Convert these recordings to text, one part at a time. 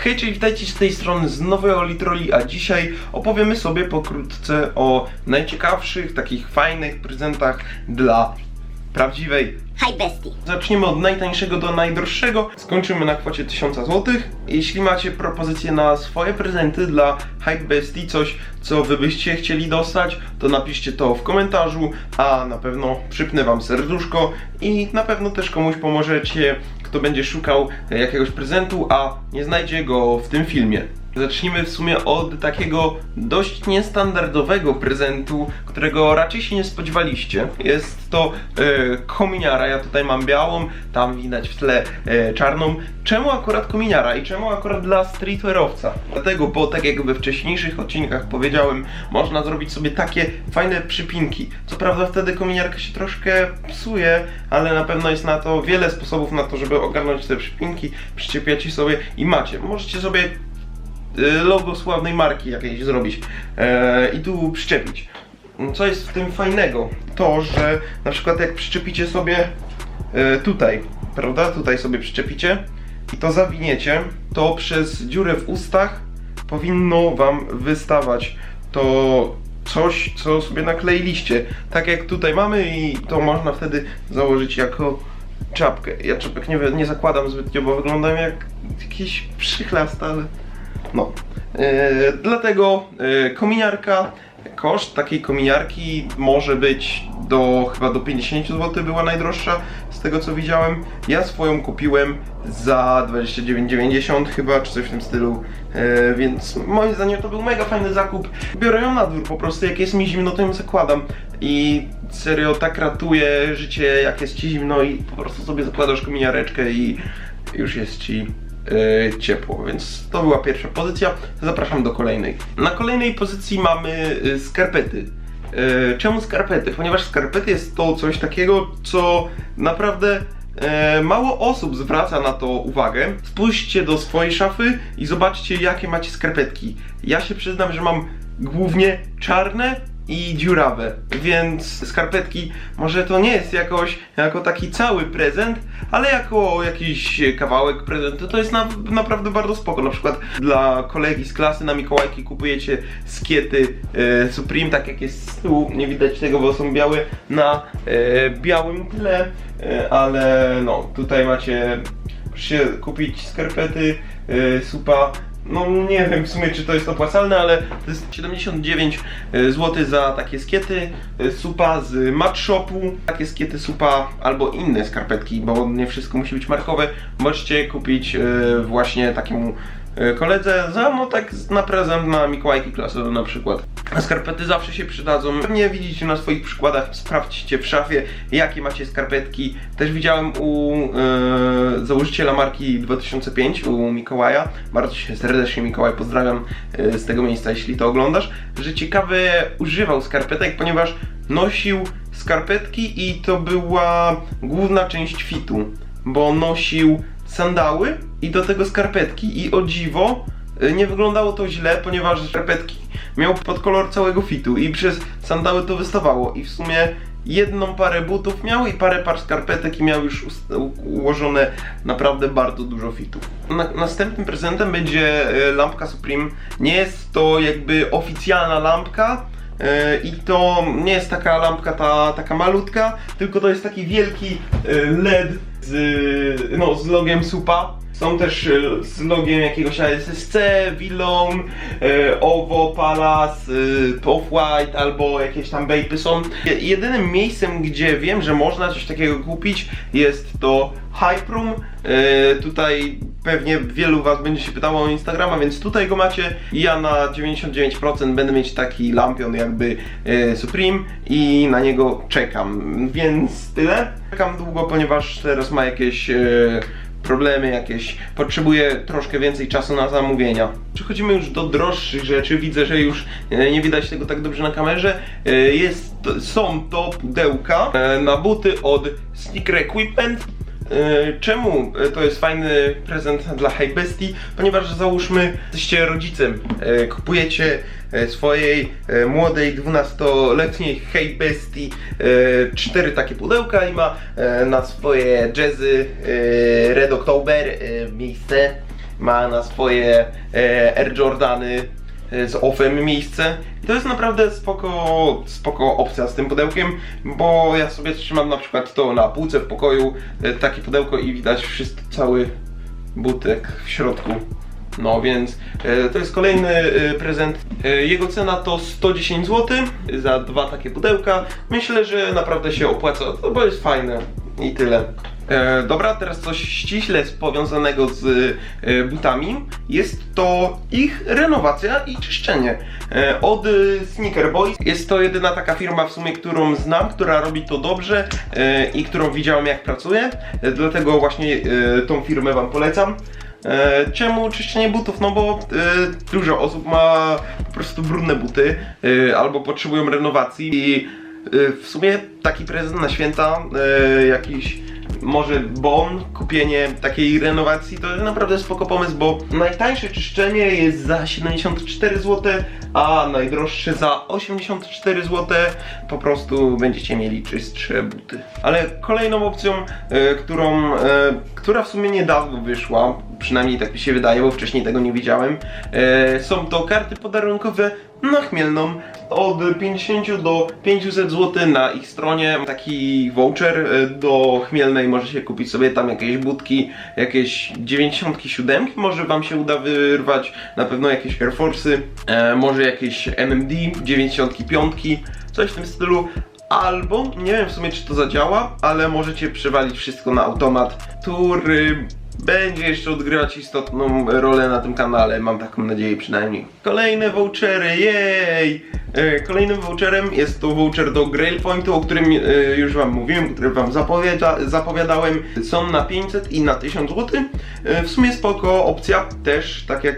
Hej, cześć, witajcie z tej strony z nowego Litroli, a dzisiaj opowiemy sobie pokrótce o najciekawszych, takich fajnych prezentach dla prawdziwej Hi bestie. Zaczniemy od najtańszego do najdroższego. Skończymy na kwocie 1000 zł. Jeśli macie propozycje na swoje prezenty dla Hype Bestie, coś co wy byście chcieli dostać, to napiszcie to w komentarzu, a na pewno przypnę wam serduszko i na pewno też komuś pomożecie, kto będzie szukał jakiegoś prezentu, a nie znajdzie go w tym filmie. Zacznijmy w sumie od takiego dość niestandardowego prezentu, którego raczej się nie spodziewaliście. Jest to e, kominiara, ja tutaj mam białą, tam widać w tle e, czarną. Czemu akurat kominiara i czemu akurat dla streetwearowca? Dlatego, bo tak jak we wcześniejszych odcinkach powiedziałem, można zrobić sobie takie fajne przypinki. Co prawda wtedy kominiarka się troszkę psuje, ale na pewno jest na to wiele sposobów na to, żeby ogarnąć te przypinki, przyczepiacie sobie i macie. Możecie sobie logo sławnej marki jakiejś zrobić e, i tu przyczepić. Co jest w tym fajnego? To, że na przykład jak przyczepicie sobie e, tutaj, prawda? Tutaj sobie przyczepicie i to zawiniecie, to przez dziurę w ustach powinno wam wystawać to coś, co sobie nakleiliście. Tak jak tutaj mamy i to można wtedy założyć jako czapkę. Ja czapek nie, nie zakładam zbytnio, bo wyglądają jak jakieś przychlast, ale no. E, dlatego e, kominiarka, koszt takiej kominiarki może być do chyba do 50 zł była najdroższa z tego co widziałem. Ja swoją kupiłem za 29,90 chyba, czy coś w tym stylu, e, więc moim zdaniem to był mega fajny zakup. Biorę ją na dwór po prostu, jak jest mi zimno to ją zakładam i serio tak ratuje życie jak jest ci zimno i po prostu sobie zakładasz kominiareczkę i już jest ci e, ciepło, więc to była pierwsza pozycja. Zapraszam do kolejnej. Na kolejnej pozycji mamy e, skarpety. E, Czemu skarpety? Ponieważ skarpety jest to coś takiego, co naprawdę e, mało osób zwraca na to uwagę. Spójrzcie do swojej szafy i zobaczcie, jakie macie skarpetki. Ja się przyznam, że mam głównie czarne i dziurawe, więc skarpetki może to nie jest jakoś jako taki cały prezent, ale jako jakiś kawałek prezentu to jest na, naprawdę bardzo spoko. Na przykład dla kolegi z klasy na Mikołajki kupujecie skiety e, Supreme, tak jak jest z tyłu, nie widać tego, bo są białe na e, białym tle, e, ale no tutaj macie musicie kupić skarpety e, Supa no nie wiem w sumie czy to jest opłacalne, ale to jest 79 zł za takie skiety e, supa z mat shopu. Takie skiety supa albo inne skarpetki, bo nie wszystko musi być markowe. Możecie kupić e, właśnie takiemu e, koledze za no tak na prezent na Mikołajki klasowe na przykład. Skarpety zawsze się przydadzą. Pewnie widzicie na swoich przykładach, sprawdźcie w szafie jakie macie skarpetki. Też widziałem u e, założyciela marki 2005, u Mikołaja. Bardzo się serdecznie Mikołaj pozdrawiam e, z tego miejsca, jeśli to oglądasz, że ciekawe używał skarpetek, ponieważ nosił skarpetki i to była główna część fitu, bo nosił sandały i do tego skarpetki i o dziwo y, nie wyglądało to źle, ponieważ skarpetki miał pod kolor całego fitu i przez sandały to wystawało i w sumie jedną parę butów miał i parę par skarpetek i miał już ułożone naprawdę bardzo dużo fitów. Na, następnym prezentem będzie y, lampka Supreme. Nie jest to jakby oficjalna lampka, E, I to nie jest taka lampka ta, taka malutka, tylko to jest taki wielki LED z, no, z logiem supa. Są też e, z logiem jakiegoś ASSC, Willon, e, Ovo, Palace, e, Off-White albo jakieś tam Baby są. Je- Jedynym miejscem, gdzie wiem, że można coś takiego kupić jest to Hyperoom. E, tutaj pewnie wielu was będzie się pytało o Instagrama, więc tutaj go macie. Ja na 99% będę mieć taki lampion jakby Supreme i na niego czekam. Więc tyle. Czekam długo, ponieważ teraz ma jakieś problemy jakieś, potrzebuję troszkę więcej czasu na zamówienia. Przechodzimy już do droższych rzeczy, widzę, że już e, nie widać tego tak dobrze na kamerze. E, Jest, są to pudełka e, na buty od Sneaker Equipment. E, Czemu e, to jest fajny prezent dla High? Ponieważ załóżmy, jesteście rodzicem, e, kupujecie swojej młodej 12-letniej Hey Bestie e, cztery takie pudełka i ma na swoje jazzy Red October miejsce ma na swoje Air Jordany z offem miejsce. I to jest naprawdę spoko, spoko opcja z tym pudełkiem, bo ja sobie trzymam na przykład to na półce w pokoju, e, takie pudełko i widać wszystko, cały butek w środku. No więc e, to jest kolejny prezent. Jego cena to 110 zł za dwa takie pudełka. Myślę, że naprawdę się opłaca, no bo jest fajne i tyle. E, dobra, teraz coś ściśle powiązanego z e, butami. Jest to ich renowacja i czyszczenie. E, od Sneaker Boys. Jest to jedyna taka firma w sumie, którą znam, która robi to dobrze e, i którą widziałem jak pracuje. E, dlatego właśnie e, tą firmę Wam polecam. E, czemu czyszczenie butów? No bo e, dużo osób ma po prostu brudne buty e, albo potrzebują renowacji i e, w sumie taki prezent na święta, e, jakiś może bon, kupienie takiej renowacji to jest naprawdę spoko pomysł, bo najtańsze czyszczenie jest za 74 zł, a najdroższe za 84 zł. Po prostu będziecie mieli czystsze buty. Ale kolejną opcją, e, którą, e, która w sumie niedawno wyszła, przynajmniej tak mi się wydaje, bo wcześniej tego nie widziałem, e, są to karty podarunkowe na Chmielną od 50 do 500 zł na ich stronie. Taki voucher e, do Chmielnej możecie kupić sobie tam jakieś budki, jakieś 97 może wam się uda wyrwać, na pewno jakieś Air Force'y, e, może jakieś NMD 95, coś w tym stylu. Albo, nie wiem w sumie czy to zadziała, ale możecie przewalić wszystko na automat, który będzie jeszcze odgrywać istotną rolę na tym kanale, mam taką nadzieję przynajmniej. Kolejne vouchery, jej! E, Kolejnym voucherem jest to voucher do Grail Pointu, o którym e, już wam mówiłem, który wam zapowiada, zapowiadałem. Są na 500 i na 1000 zł. E, W sumie spoko opcja, też tak jak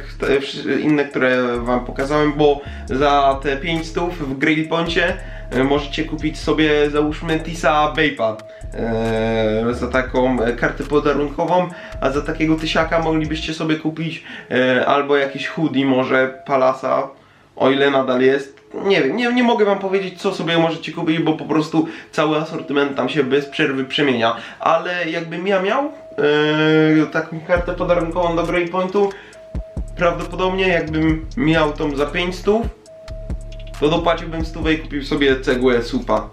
inne, które wam pokazałem, bo za te 500 w Grail Poincie e, możecie kupić sobie załóżmy Tisa Vape'a e, za taką e, kartę podarunkową, a za takiego tysiaka moglibyście sobie kupić e, albo jakiś hoodie może Palasa, o ile nadal jest. Nie wiem, nie, nie mogę wam powiedzieć co sobie możecie kupić, bo po prostu cały asortyment tam się bez przerwy przemienia, ale jakbym ja miał e, taką kartę podarunkową do Grey Pointu, prawdopodobnie jakbym miał tą za 500, to dopłaciłbym stówę i kupił sobie cegłę supa.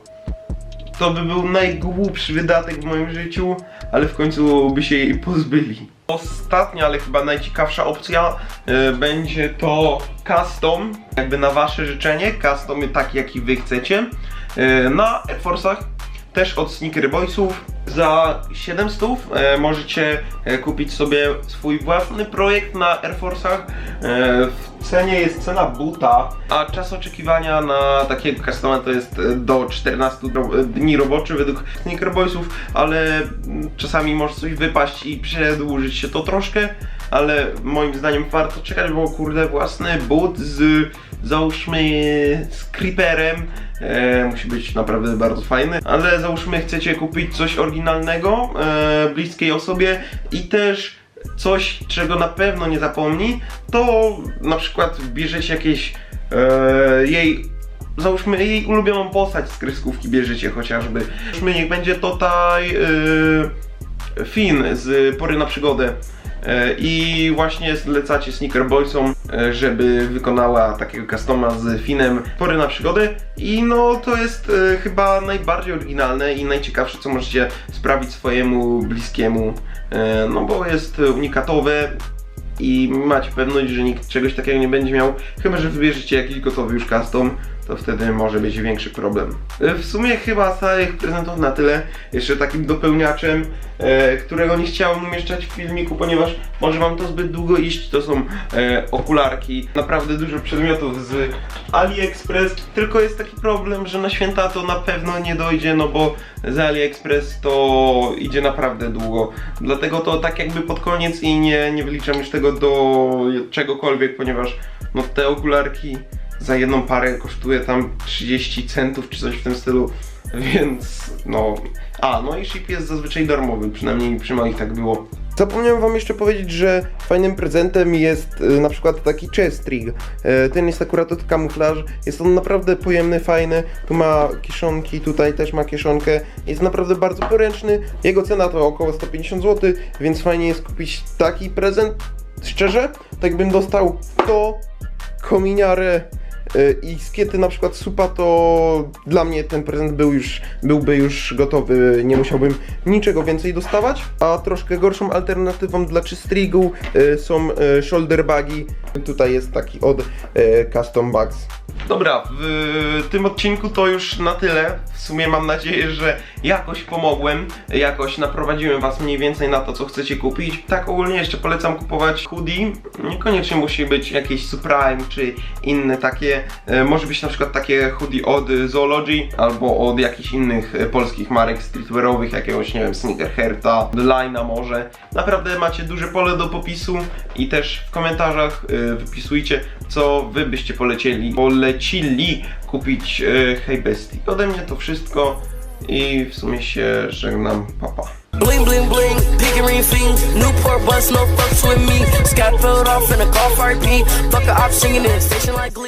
To by był najgłupszy wydatek w moim życiu, ale w końcu by się jej pozbyli. Ostatnia, ale chyba najciekawsza opcja e, będzie to custom, jakby na wasze życzenie, custom taki jaki wy chcecie. E, na Air Force'ach, też od Sneaker Boysów. Za 700 e, możecie e, kupić sobie swój własny projekt na Air Force'ach. E, w cenie jest cena buta, a czas oczekiwania na takiego customa to jest e, do 14 ro- dni roboczych według Sneaker Boysów, ale mm, czasami może coś wypaść i przedłużyć się to troszkę, ale moim zdaniem warto czekać, bo kurde własny but z załóżmy z creeperem e, musi być naprawdę bardzo fajny, ale załóżmy chcecie kupić coś oryginalnego e, bliskiej osobie i też coś, czego na pewno nie zapomni, to na przykład bierzecie jakieś e, jej załóżmy jej ulubioną postać z kreskówki bierzecie chociażby. Załóżmy niech będzie tutaj e, Finn z Pory na Przygodę. E, I właśnie zlecacie Sneaker Boysom, e, żeby wykonała takiego customa z Finem Pory na przygodę. I no to jest e, chyba najbardziej oryginalne i najciekawsze, co możecie sprawić swojemu bliskiemu. No bo jest unikatowe i macie pewność, że nikt czegoś takiego nie będzie miał, chyba że wybierzecie jakiś gotowy już custom, to wtedy może być większy problem. E, W sumie chyba całych prezentów na tyle. Jeszcze takim dopełniaczem, e, którego nie chciałem umieszczać w filmiku, ponieważ może wam to zbyt długo iść, to są e, okularki. Naprawdę dużo przedmiotów z AliExpress, tylko jest taki problem, że na święta to na pewno nie dojdzie, no bo z AliExpress to idzie naprawdę długo. Dlatego to tak jakby pod koniec i nie, nie wyliczam już tego do czegokolwiek, ponieważ no te okularki za jedną parę kosztuje tam 30 centów czy coś w tym stylu, więc no. A, no i ship jest zazwyczaj darmowy, przynajmniej przy moich tak było. Zapomniałem wam jeszcze powiedzieć, że fajnym prezentem jest e, na przykład taki chest rig. E, ten jest akurat od kamuflaż, jest on naprawdę pojemny, fajny. Tu ma kieszonki, tutaj też ma kieszonkę. Jest naprawdę bardzo poręczny. Jego cena to około 150 zł, więc fajnie jest kupić taki prezent szczerze, tak bym dostał to, kominiarę y, i skiety na przykład supa, to dla mnie ten prezent był już, byłby już gotowy, nie musiałbym niczego więcej dostawać, a troszkę gorszą alternatywą dla czystrigu y, są y, shoulder bagi, tutaj jest taki od custom bags. Dobra, w tym odcinku to już na tyle. W sumie mam nadzieję, że jakoś pomogłem, jakoś naprowadziłem Was mniej więcej na to, co chcecie kupić. Tak ogólnie jeszcze polecam kupować hoodie. Niekoniecznie musi być jakieś Supreme czy inne takie. E, Może być na przykład takie hoodie od Zoology albo od jakichś innych e, polskich marek streetwearowych, jakiegoś, nie wiem, Sneakerherta, Lina może. Naprawdę macie duże pole do popisu i też w komentarzach e, wypisujcie, co Wy byście polecieli, polecili kupić Hey Bestie. Ode mnie to wszystko i w sumie się żegnam, papa. Bling bling bling, Pickering fiend, Newport bus, no fucks with me. Filled off in a. Fuck a singing in a station like Glee.